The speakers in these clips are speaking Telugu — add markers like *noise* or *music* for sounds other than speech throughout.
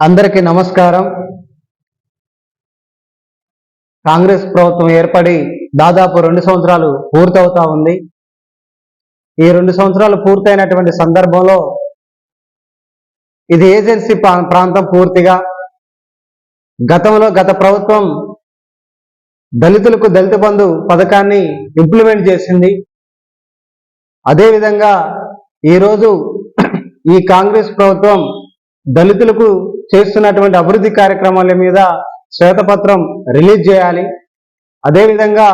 అందరికీ నమస్కారం. కాంగ్రెస్ ప్రభుత్వం ఏర్పడి దాదాపు రెండు సంవత్సరాలు పూర్తవుతా ఉంది. ఈ రెండు సంవత్సరాలు పూర్తయినటువంటి సందర్భంలో ఇది ఏజెన్సీ ప్రాంతం పూర్తిగా. గతంలో గత ప్రభుత్వం దళితులకు దళిత బంధు పథకాన్ని ఇంప్లిమెంట్ చేసింది. అదేవిధంగా ఈరోజు ఈ కాంగ్రెస్ ప్రభుత్వం దళితులకు చేస్తున్నటువంటి అభివృద్ధి కార్యక్రమాల మీద శ్వేతపత్రం రిలీజ్ చేయాలి. అదేవిధంగా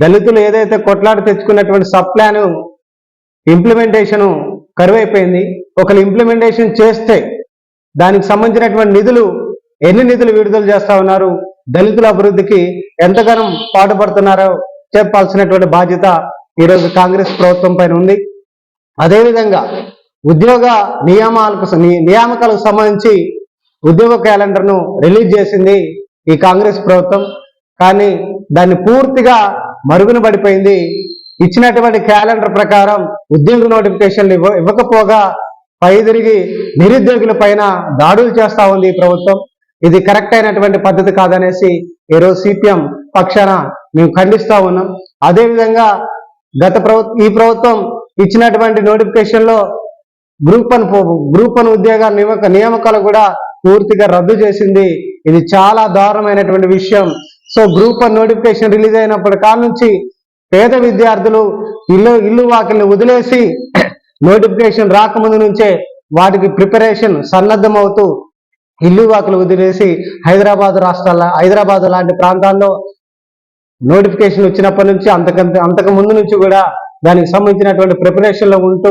దళితులు ఏదైతే కొట్లాడి తెచ్చుకున్నటువంటి సబ్ ప్లాన్ ఇంప్లిమెంటేషన్ కరువైపోయింది. ఒకరు ఇంప్లిమెంటేషన్ చేస్తే దానికి సంబంధించినటువంటి నిధులు ఎన్ని నిధులు విడుదల చేస్తా ఉన్నారు దళితుల అభివృద్ధికి ఎంతగానో పాటుపడుతున్నారో చెప్పాల్సినటువంటి బాధ్యత ఈరోజు కాంగ్రెస్ ప్రభుత్వం పైన ఉంది. అదేవిధంగా ఉద్యోగ నియామాలకు నియామకాలకు సంబంధించి ఉద్యోగ క్యాలెండర్ను రిలీజ్ చేసింది ఈ కాంగ్రెస్ ప్రభుత్వం. కానీ దాన్ని పూర్తిగా మరుగున పడిపోయింది. ఇచ్చినటువంటి క్యాలెండర్ ప్రకారం ఉద్యోగ నోటిఫికేషన్లు ఇవ్వ ఇవ్వకపోగా పైదిరిగి నిరుద్యోగుల పైన దాడులు చేస్తా ఉంది ఈ ప్రభుత్వం. ఇది కరెక్ట్ అయినటువంటి పద్ధతి కాదనేసి ఈరోజు సిపిఎం పక్షాన మేము ఖండిస్తూ ఉన్నాం. అదేవిధంగా గత ప్రభుత్వం ఈ ప్రభుత్వం ఇచ్చినటువంటి నోటిఫికేషన్లో గ్రూప్ వన్ గ్రూప్ వన్ ఉద్యోగాల నియమక నియామకాలు కూడా పూర్తిగా రద్దు చేసింది. ఇది చాలా దారుణమైనటువంటి విషయం. So group one notification release అయినప్పటి కాడ నుంచి పేద విద్యార్థులు ఇల్లు ఇల్లు వాకిల్ని వదిలేసి నోటిఫికేషన్ రాకముందు నుంచే వాటికి ప్రిపరేషన్ సన్నద్ధం అవుతూ ఇల్లు వాకులు వదిలేసి హైదరాబాద్ రాష్ట్రాల హైదరాబాద్ లాంటి ప్రాంతాల్లో నోటిఫికేషన్ వచ్చినప్పటి నుంచి అంతకంత అంతకు ముందు నుంచి కూడా దానికి సంబంధించినటువంటి ప్రిపరేషన్లో ఉంటూ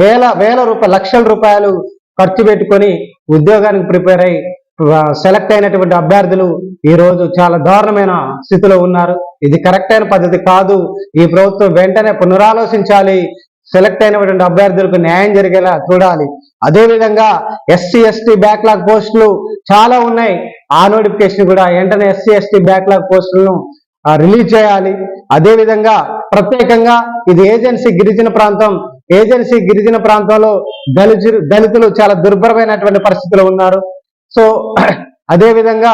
వేల వేల రూపాయ లక్షల రూపాయలు ఖర్చు పెట్టుకొని ఉద్యోగానికి ప్రిపేర్ అయి సెలెక్ట్ అయినటువంటి అభ్యర్థులు ఈ రోజు చాలా దారుణమైన స్థితిలో ఉన్నారు. ఇది కరెక్ట్ అయిన పద్ధతి కాదు. ఈ ప్రభుత్వం వెంటనే పునరాలోచించాలి. సెలెక్ట్ అయినటువంటి అభ్యర్థులకు న్యాయం జరిగేలా చూడాలి. అదేవిధంగా ఎస్సీ ఎస్టీ బ్యాక్లాగ్ పోస్టులు చాలా ఉన్నాయి. ఆ నోటిఫికేషన్ కూడా వెంటనే ఎస్సీ ఎస్టీ బ్యాక్లాగ్ పోస్టులను రిలీజ్ చేయాలి. అదేవిధంగా ప్రత్యేకంగా ఇది ఏజెన్సీ గిరిజన ప్రాంతం. ఏజెన్సీ గిరిజన ప్రాంతంలో దళితులు దళితులు చాలా దుర్భరమైనటువంటి పరిస్థితిలో ఉన్నారు. సో *clears throat* అదేవిధంగా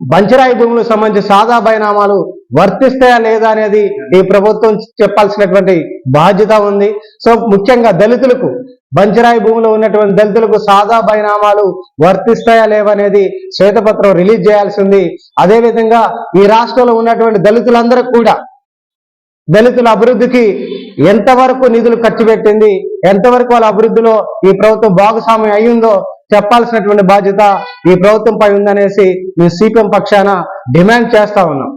బంచరాయి భూములకు సంబంధించి సాదా బైనామాలు వర్తిస్తాయా లేదా అనేది ఈ ప్రభుత్వం చెప్పాల్సినటువంటి బాధ్యత ఉంది. సో ముఖ్యంగా దళితులకు బంచరాయి భూములు ఉన్నటువంటి దళితులకు సాదా బైనామాలు వర్తిస్తాయా లేవనేది శ్వేతపత్రం రిలీజ్ చేయాల్సింది అదేవిధంగా ఈ రాష్ట్రంలో ఉన్నటువంటి దళితులందరూ కూడా దళితుల అభివృద్ధికి ఎంతవరకు నిధులు ఖర్చు పెట్టింది ఎంతవరకు వాళ్ళ అభివృద్ధిలో ఈ ప్రభుత్వం భాగస్వామ్యం అయ్యిందో చెప్పాల్సినటువంటి బాధ్యత ఈ ప్రభుత్వంపై ఉందనేసి మేము సిపిఎం పక్షాన డిమాండ్ చేస్తా ఉన్నాం.